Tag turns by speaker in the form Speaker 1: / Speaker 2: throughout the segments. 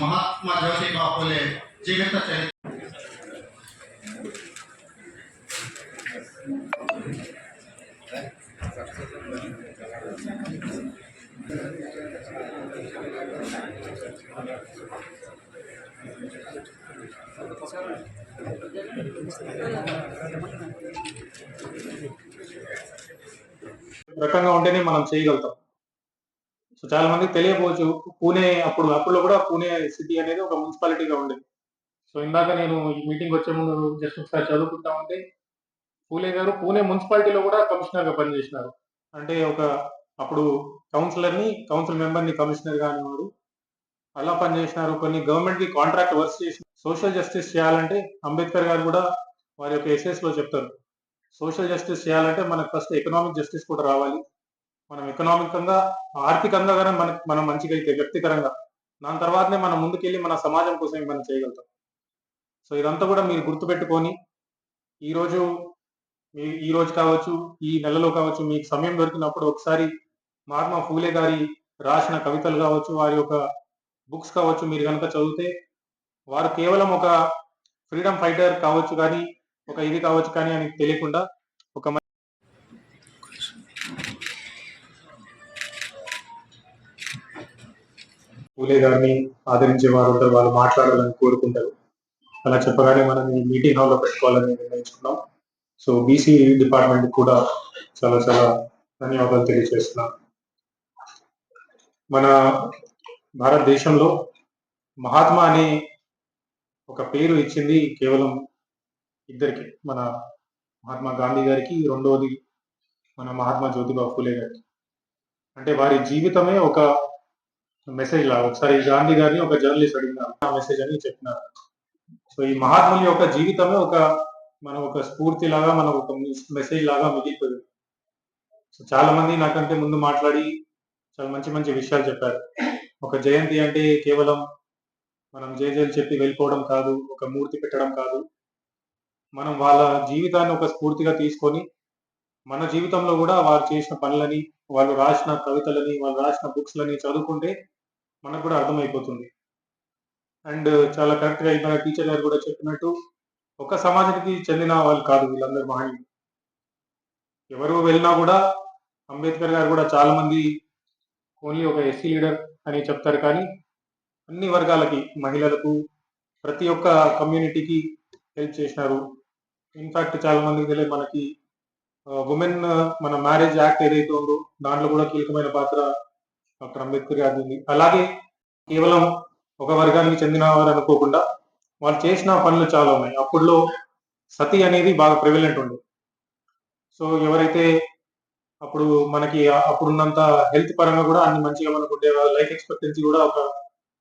Speaker 1: మహాత్మా జ్యోతిబా ఫులే జీవిత చరిత్ర
Speaker 2: రకంగా ఉంటేనే మనం చేయగలుగుతాం సో చాలా మందికి తెలియకపోవచ్చు. పూణే అప్పుడు అప్పుడు కూడా పూణే సిటీ అనేది ఒక మున్సిపాలిటీగా ఉండేది. సో ఇందాక నేను ఈ మీటింగ్ వచ్చే ముందు జస్ట్ ఒకసారి చదువుకుంటా ఉంటే పూలే గారు పూణే మున్సిపాలిటీలో కూడా కమిషనర్గా పనిచేసినారు. అంటే ఒక అప్పుడు కౌన్సిలర్ని కౌన్సిల్ మెంబర్ని కమిషనర్గా అనేవాడు అలా పనిచేసినారు. కొన్ని గవర్నమెంట్కి కాంట్రాక్ట్ వర్క్స్ చేసి సోషల్ జస్టిస్ చేయాలంటే అంబేద్కర్ గారు కూడా వారి యొక్క ఎస్ఎస్లో చెప్తారు. సోషల్ జస్టిస్ చేయాలంటే మనకు ఫస్ట్ ఎకనామిక్ జస్టిస్ కూడా రావాలి. మనం ఎకనామికంగా ఆర్థికంగా కానీ మనకి మనం మంచిగా అయితే వ్యక్తికరంగా. దాని తర్వాతనే మనం ముందుకెళ్ళి మన సమాజం కోసం మనం చేయగలుగుతాం. సో ఇదంతా కూడా మీరు గుర్తుపెట్టుకొని ఈ రోజు మీ ఈ రోజు కావచ్చు ఈ నెలలో కావచ్చు మీకు సమయం దొరికినప్పుడు ఒకసారి మహాత్మా ఫూలే గారి రాసిన కవితలు కావచ్చు వారి యొక్క బుక్స్ కావచ్చు మీరు కనుక చదివితే వారు కేవలం ఒక ఫ్రీడమ్ ఫైటర్ కావచ్చు కానీ ఒక ఇది కావచ్చు కానీ అని తెలియకుండా ఒక పూలే గారిని ఆదరించే వారు ఉంటారు వాళ్ళు మాట్లాడాలని కోరుకుంటారు. అలా చెప్పగానే మనం ఈ మీటింగ్ హాల్లో పెట్టుకోవాలని నిర్ణయించుకున్నాం. సో బీసీ డిపార్ట్మెంట్ కూడా చాలా చాలా ధన్యవాదాలు తెలియజేస్తున్నాం. మన భారతదేశంలో మహాత్మా అనే ఒక పేరు ఇచ్చింది కేవలం ఇద్దరికి మన మహాత్మా గాంధీ గారికి రెండవది మన మహాత్మా జ్యోతిబా ఫూలే గారికి. అంటే వారి జీవితమే ఒక మెసేజ్ లాగా ఒకసారి గాంధీ గారిని ఒక జర్నలిస్ట్ అడిగినారు ఆ మెసేజ్ అని చెప్పినారు సో ఈ మహాత్ముల యొక్క జీవితమే ఒక మనం ఒక స్ఫూర్తి లాగా మనం ఒక మెసేజ్ లాగా మిగిలిపోయింది. సో చాలా మంది నాకంటే ముందు మాట్లాడి చాలా మంచి మంచి విషయాలు చెప్పారు. ఒక జయంతి అంటే కేవలం మనం జయజయలు చెప్పి వెళ్ళిపోవడం కాదు ఒక మూర్తి పెట్టడం కాదు. మనం వాళ్ళ జీవితాన్ని ఒక స్ఫూర్తిగా తీసుకొని మన జీవితంలో కూడా వారు చేసిన పనులని వాళ్ళు రాసిన కవితలని వాళ్ళు రాసిన బుక్స్ లని చదువుకుంటే మనకు కూడా అర్థమైపోతుంది. అండ్ చాలా కరెక్ట్గా టీచర్ గారు కూడా చెప్పినట్టు ఒక సమాజానికి చెందిన వాళ్ళు కాదు వీళ్ళందరూ మహనీయులు ఎవరు వెళ్ళినా కూడా అంబేద్కర్ గారు కూడా చాలా మంది ఓన్లీ ఒక ఎస్సీ లీడర్ అని చెప్తారు కానీ అన్ని వర్గాలకి మహిళలకు ప్రతి ఒక్క కమ్యూనిటీకి హెల్ప్ చేసినారు. ఇన్ఫాక్ట్ చాలా మందికి తెలియదు మనకి ఉమెన్ మన మ్యారేజ్ యాక్ట్ ఏదైతే ఉందో దాంట్లో కూడా కీలకమైన పాత్ర డాక్టర్ అంబేద్కర్ గారి అలాగే కేవలం ఒక వర్గానికి చెందిన వారు అనుకోకుండా వాళ్ళు చేసిన పనులు చాలా ఉన్నాయి. అప్పుడులో సతి అనేది బాగా ప్రివిలెంట్ ఉంది సో ఎవరైతే అప్పుడు మనకి అప్పుడున్నంత హెల్త్ పరంగా కూడా అన్ని మంచిగా మనకు ఉండే లైఫ్ ఎక్స్పెక్టెన్సీ కూడా ఒక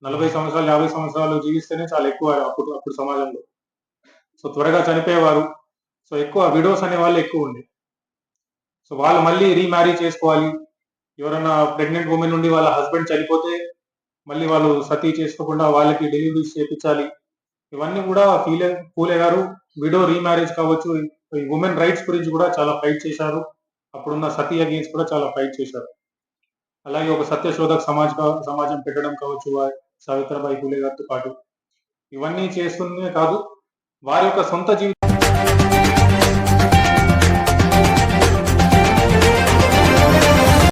Speaker 2: నలభై సంవత్సరాలు యాభై సంవత్సరాలు జీవిస్తేనే చాలా ఎక్కువ అప్పుడు అప్పుడు సమాజంలో. సో త్వరగా చనిపోయేవారు. సో ఎక్కువ విడోస్ అనే వాళ్ళు ఎక్కువ ఉండే. సో వాళ్ళు మళ్ళీ రీమ్యారీ చేసుకోవాలి. ఎవరైనా ప్రెగ్నెంట్ ఉమెన్ నుండి వాళ్ళ హస్బెండ్ చనిపోతే మళ్ళీ వాళ్ళు సతీ చేసుకోకుండా వాళ్ళకి డెలివరీస్ చేపించాలి. ఇవన్నీ కూడా ఫీలే పూలే గారు విడో రీమ్యారేజ్ కావచ్చు ఈ ఉమెన్ రైట్స్ గురించి కూడా చాలా ఫైట్ చేశారు. అప్పుడున్న సతీ అగేన్స్ కూడా చాలా ఫైట్ చేశారు. అలాగే ఒక సత్యశోధక సమాజ సమాజం పెట్టడం కావచ్చు సావిత్రబాయి పూలే గారితో పాటు. ఇవన్నీ చేస్తుందే కాదు వారి యొక్క సొంత జీవితం